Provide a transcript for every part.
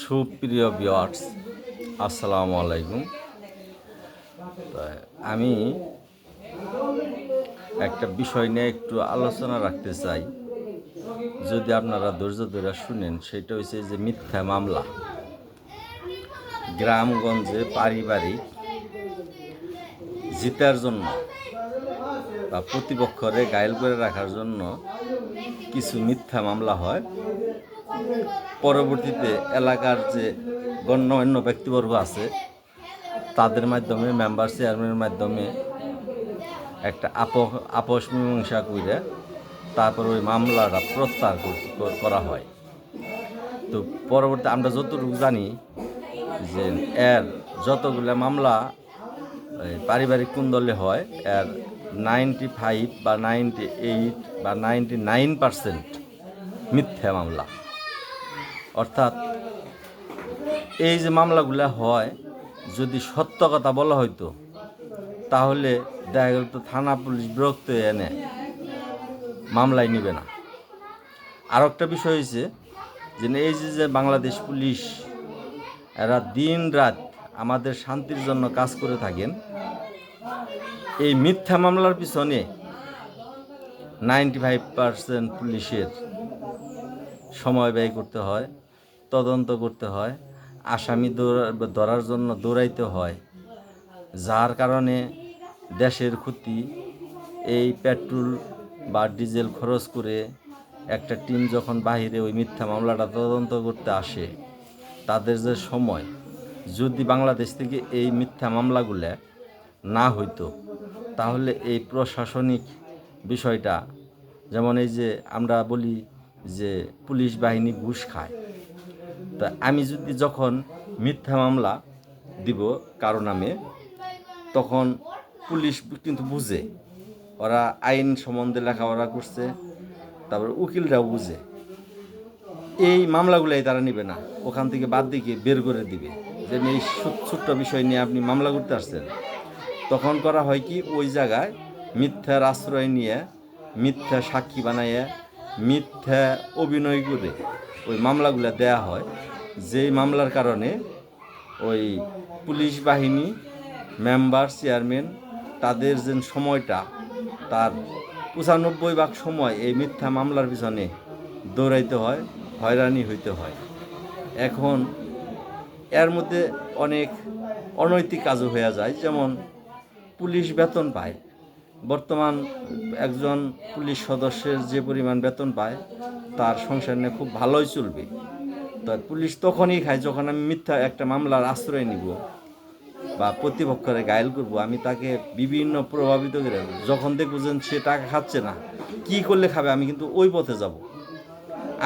সুপ্রিয় বিয়ার্স আসসালামু আলাইকুম। আমি একটা বিষয় নিয়ে একটু আলোচনা রাখতে চাই। যদি আপনারা ধৈর্য ধরে শুনেন, সেটা হচ্ছে যে মিথ্যা মামলা। গ্রামগঞ্জে পারিবারিক জিতার জন্য বা প্রতিপক্ষরে গায়েল করে রাখার জন্য কিছু মিথ্যা মামলা হয়। পরবর্তীতে এলাকার যে গণ্যমান্য ব্যক্তিবর্গ আছে, তাদের মাধ্যমে মেম্বার চেয়ারম্যানের মাধ্যমে একটা আপ আপোষ মীমাংসা করে তারপর ওই মামলাটা প্রত্যাহার কর- করা হয়। তো পরবর্তী আমরা যতটুকু জানি যে এর যতগুলো মামলা পারিবারিক কুন্দলে হয়, এর নাইনটি ফাইভ বা নাইনটি এইট বা নাইনটি নাইন পার্সেন্ট মিথ্যা মামলা। অর্থাৎ এই যে মামলাগুলো হয়, যদি সত্য কথা বলা হইতো, তাহলে দেখা গেল তো থানা পুলিশ বিরক্ত এনে মামলায় নিবে না। আর একটা বিষয় হয়েছে যে এই যে যে বাংলাদেশ পুলিশ, এরা দিন রাত আমাদের শান্তির জন্য কাজ করে থাকেন, এই মিথ্যা মামলার পিছনে নাইনটি ফাইভ পার্সেন্ট পুলিশের সময় ব্যয় করতে হয়। তদন্ত করতে হয়, আসামি ধরার জন্য দৌড়াইতে হয়। যার কারণে দেশের ক্ষতি। এই পেট্রোল বা ডিজেল খরচ করে একটা টিম যখন বাহিরে ওই মিথ্যা মামলাটা তদন্ত করতে আসে, তাদের যে সময়, যদি বাংলাদেশ থেকে এই মিথ্যা মামলাগুলো না হইতো, তাহলে এই প্রশাসনিক বিষয়টা, যেমন এই যে আমরা বলি যে পুলিশ বাহিনী ঘুষ খায় তা আমি যদি যখন মিথ্যা মামলা দিব কারও নামে, তখন পুলিশ কিন্তু বুঝে। ওরা আইন সম্বন্ধে লেখাপড়া করছে, তারপর উকিলরাও বুঝে। এই মামলাগুলাই তারা নেবে না। ওখান থেকে বাদ দিকে বের করে দিবে। যে এই ছোট্ট বিষয় নিয়ে আপনি মামলা করতে আসছেন। তখন করা হয় কি, ওই জায়গায় মিথ্যার আশ্রয় নিয়ে, মিথ্যা সাক্ষী বানাইয়া মিথ্যা অভিনয় করে ওই মামলাগুলো দেয়া হয়। যেই মামলার কারণে ওই পুলিশ বাহিনী মেম্বার, চেয়ারম্যান তাদের যে সময়টা, তার পঁচানব্বই ভাগ সময় এই মিথ্যা মামলার পিছনে দৌড়াইতে হয়, হয়রানি হইতে হয়। এখন এর মধ্যে অনেক অনৈতিক কাজও হয়ে যায়, যেমন পুলিশ বেতন পায়। বর্তমান একজন পুলিশ সদস্যের যে পরিমাণ বেতন পায়, তার সংসার নিয়ে খুব ভালোই চলবে। তো পুলিশ তখনই খায় যখন আমি মিথ্যা একটা মামলার আশ্রয় নিব বা প্রতিপক্ষরে গায়েল করব। আমি তাকে বিভিন্ন প্রভাবিত করে যখন দেখব যে সে টাকা খাচ্ছে না, কি করলে খাবে আমি কিন্তু ওই পথে যাব।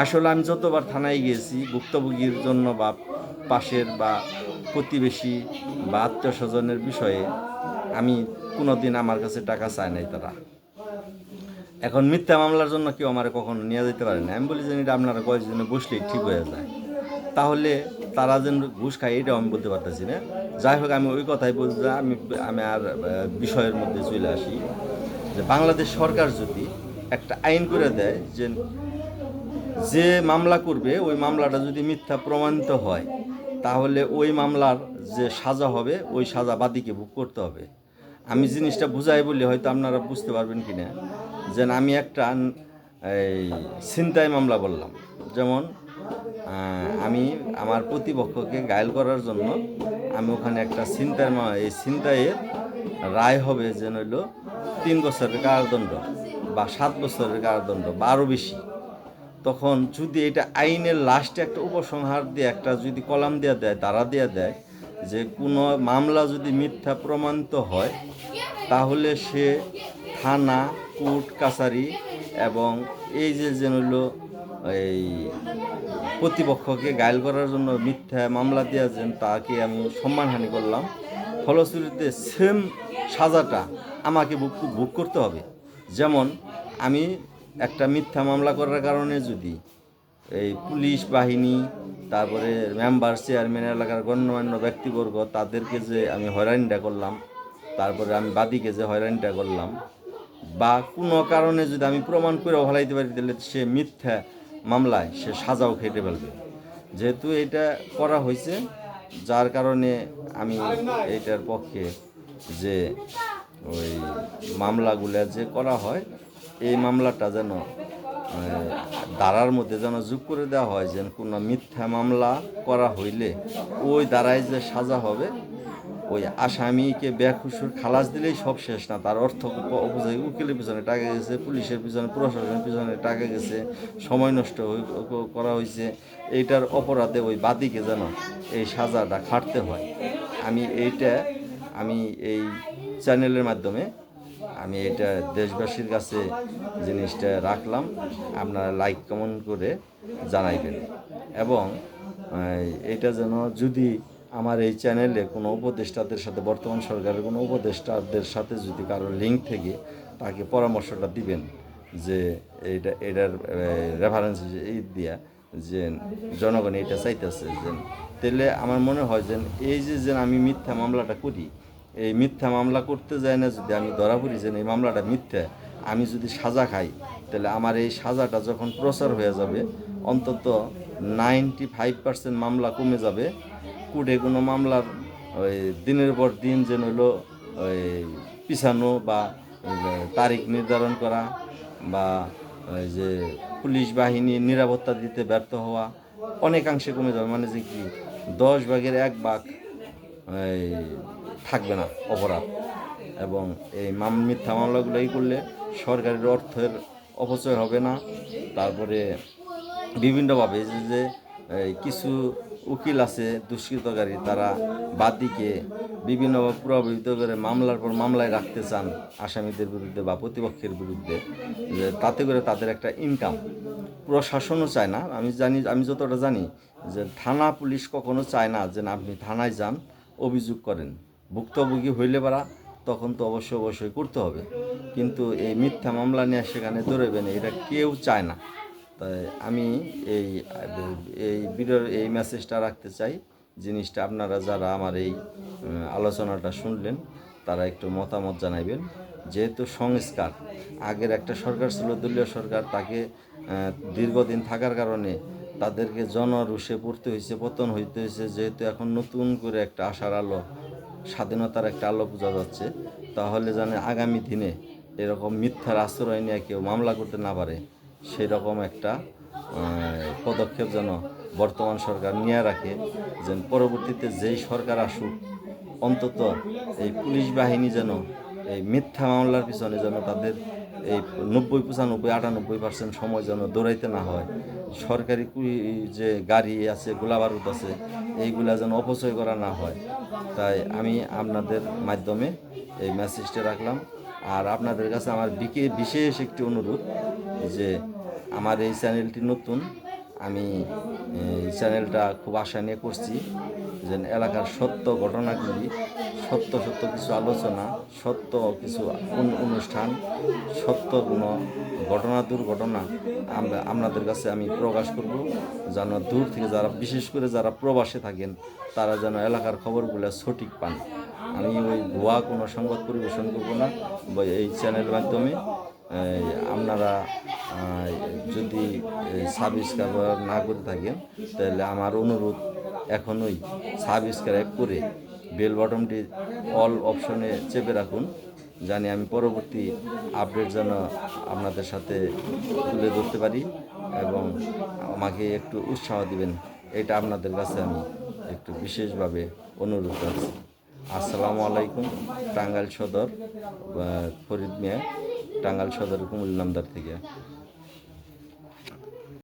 আসলে আমি যতবার থানায় গিয়েছি, ভুক্তভোগীর জন্য বা পাশের বা প্রতিবেশী বা আত্মীয় স্বজনের বিষয়ে আমি কোনোদিন আমার কাছে টাকা চায় নাই তারা। এখন মিথ্যা মামলার জন্য কেউ আমার কখনো নিয়ে যেতে পারে না। আমি বলি যে এটা আপনারা কয়েকজনে বসলেই ঠিক হয়ে যায়। তাহলে তারা যেন ঘুষ খায় এটাও আমি বলতে পারতেছি না। যাই হোক আমি ওই কথাই বলতে চাই, আমি আমি আর বিষয়ের মধ্যে চলে আসি। যে বাংলাদেশ সরকার যদি একটা আইন করে দেয় যে যে মামলা করবে ওই মামলাটা যদি মিথ্যা প্রমাণিত হয় তাহলে ওই মামলার যে সাজা হবে ওই সাজা বাদীকে ভোগ করতে হবে। আমি জিনিসটা বুঝাই বলি হয়তো আপনারা বুঝতে পারবেন কি না যে আমি একটা, এই, ছিনতাই মামলা বললাম। যেমন আমি আমার প্রতিপক্ষকে গায়েল করার জন্য আমি ওখানে একটা ছিনতাই এই ছিনতাইয়ের রায় হবে যে হইল তিন বছরের কারাদণ্ড বা সাত বছরের কারাদণ্ড বা আরও বেশি। তখন যদি এটা আইনের লাস্টে একটা উপসংহার দিয়ে, একটা যদি কলাম দেওয়া দেয়, তারা দেওয়া দেয় যে কোনো মামলা যদি মিথ্যা প্রমাণিত হয়, তাহলে সে থানা, কোর্ট, কাছারি এবং এই যে যেন হলো এই প্রতিপক্ষকে গায়েল করার জন্য মিথ্যা মামলা দিয়েছেন তাকে আমি সম্মানহানি করলাম। ফলশ্রুতিতে সেম সাজাটা আমাকে ভোগ করতে হবে। যেমন আমি একটা মিথ্যা মামলা করার কারণে যদি এই পুলিশ বাহিনী, তারপরে মেম্বার চেয়ারম্যান এলাকার গণ্যমান্য ব্যক্তিবর্গ, তাদেরকে যে আমি হয়রানিটা করলাম, তারপরে আমি বাদীকে যে হয়রানিটা করলাম, বা কোনো কারণে যদি আমি প্রমাণ করে হলাইতে পারি, তাহলে সে মিথ্যা মামলায় সে সাজাও খেটে ফেলবে। যেহেতু এটা করা হয়েছে, যার কারণে আমি এটার পক্ষে যে ওই মামলাগুলো যে করা হয়, এই মামলাটা যেন আহ, ধারার মধ্যে যেন যোগ করে দেওয়া হয় যেন কোনো মিথ্যা মামলা করা হইলে ওই দ্বারাই যে সাজা হবে ওই আসামিকে বেখুসুর খালাস দিলেই সব শেষ না। তার অর্থ উপযোগী উকিলের পিছনে টাকা গেছে পুলিশের পিছনে প্রশাসনের পিছনে টাকা গেছে সময় নষ্ট করা হয়েছে এইটার অপরাধে ওই বাদীকে যেন এই সাজাটা খাটতে হয়। আমি এইটা আমি এই চ্যানেলের মাধ্যমে আমি এটা দেশবাসীর কাছে জিনিসটা রাখলাম। আপনারা লাইক, কমেন্ট করে জানাইবেন। এবং এটা যেন যদি আমার এই চ্যানেলে কোনো উপদেষ্টাদের সাথে, বর্তমান সরকারের কোনো উপদেষ্টাদের সাথে যদি কারও লিঙ্ক থেকে তাকে পরামর্শটা দিবেন, যে এইটা, এটার রেফারেন্স এই দিয়া যে জনগণ এটা চাইতেছে, যে তাহলে আমার মনে হয় যে এই যে যে আমি মিথ্যা মামলাটা করি এই মিথ্যা মামলা করতে যায় না যদি আমি ধরা পড়ি যে এই মামলাটা মিথ্যা, আমি যদি সাজা খাই, তাহলে আমার এই সাজাটা যখন প্রচার হয়ে যাবে, অন্তত নাইনটি ফাইভ পার্সেন্ট মামলা কমে যাবে। কুটে কোনো মামলার ওই দিনের পর দিন যেন হলো ওই পিছানো বা তারিখ নির্ধারণ করা বা ওই যে পুলিশ বাহিনী নিরাপত্তা দিতে ব্যর্থ হওয়া অনেকাংশে কমে যাবে। মানে যে কি, দশ ভাগের এক ভাগ থাকবে না অপরাধ। এবং এই মাম, মিথ্যা মামলাগুলো এই করলে সরকারের অর্থের অপচয় হবে না। তারপরে বিভিন্নভাবে যে কিছু উকিল আছে, দুষ্কৃতকারী, তারা বাদীকে বিভিন্নভাবে প্রভাবিত করে মামলার পর মামলায় রাখতে চান আসামিদের বিরুদ্ধে বা প্রতিপক্ষের বিরুদ্ধে। তাতে করে তাদের একটা ইনকাম প্রশাসনও চায় না। আমি জানি, আমি যতটা জানি যে থানা পুলিশ কখনো চায় না যে আপনি থানায় যান, অভিযোগ করেন। ভুক্তভোগী হইলে পারা, তখন তো অবশ্যই অবশ্যই করতে হবে। কিন্তু এই মিথ্যা মামলা নিয়ে সেখানে দৌড়বেন এটা কেউ চায় না। তাই আমি এই এই ভিডিওর এই মেসেজটা রাখতে চাই। জিনিসটা আপনারা যারা আমার এই আলোচনাটা শুনলেন, তারা একটু মতামত জানাইবেন। যেহেতু সংস্কার, আগের একটা সরকার ছিল, দলীয় সরকার, তাকে দীর্ঘদিন থাকার কারণে তাদেরকে জনরুষে পড়তে হয়েছে পতন হইতে হয়েছে যেহেতু এখন নতুন করে একটা আশার আলো স্বাধীনতার একটা আলো বোঝা যাচ্ছে। তাহলে জানে আগামী দিনে এরকম মিথ্যার আশ্রয় নিয়ে কেউ মামলা করতে না পারে সেই রকম একটা পদক্ষেপ যেন বর্তমান সরকার নিয়ে রাখে, যেন পরবর্তীতে যেই সরকার আসুক, অন্তত এই পুলিশ বাহিনী যেন এই মিথ্যা মামলার পিছনে যেন তাদের এই নব্বই পঁচানব্বই, আটানব্বই পার্সেন্ট সময় যেন দৌড়াইতে না হয়। সরকারি যে গাড়ি আছে, গোলাবারুদ আছে, এইগুলা যেন অপচয় করা না হয়। তাই আমি আপনাদের মাধ্যমে এই মেসেজটা রাখলাম। আর আপনাদের কাছে আমার বিকে বিশেষ একটি অনুরোধ, যে আমার এই চ্যানেলটি নতুন, আমি, এই চ্যানেলটা খুব আশা নিয়ে করছি যে এলাকার সত্য ঘটনাগুলি সত্য সত্য কিছু আলোচনা, সত্য কিছু অনু- অনুষ্ঠান, সত্য কোনো ঘটনা, দুর্ঘটনা, আমরা- আপনাদের কাছে আমি প্রকাশ করব যেন দূর থেকে যারা, বিশেষ করে যারা প্রবাসে থাকেন, তারা যেন এলাকার খবরগুলো সঠিক পান। আমি ওই ভুয়া কোনো সংবাদ পরিবেশন করব না। এই চ্যানেলের মাধ্যমে আপনারা যদি সাবস্ক্রাইব না করে থাকেন, তাহলে আমার অনুরোধ এখনই সাবস্ক্রাইব করে বেল বটমটি অল অপশনে চেপে রাখুন, জানি আমি পরবর্তী আপডেট যেন আপনাদের সাথে তুলে ধরতে পারি এবং আমাকে একটু উৎসাহ দিবেন। এটা আপনাদের কাছে আমি একটু বিশেষভাবে অনুরোধ করছি। আসসালামু আলাইকুম, টাঙ্গাইল সদর ফরিদ মিয়া, টাঙ্গাইল সদর কুমিল্লা নামদার থেকে।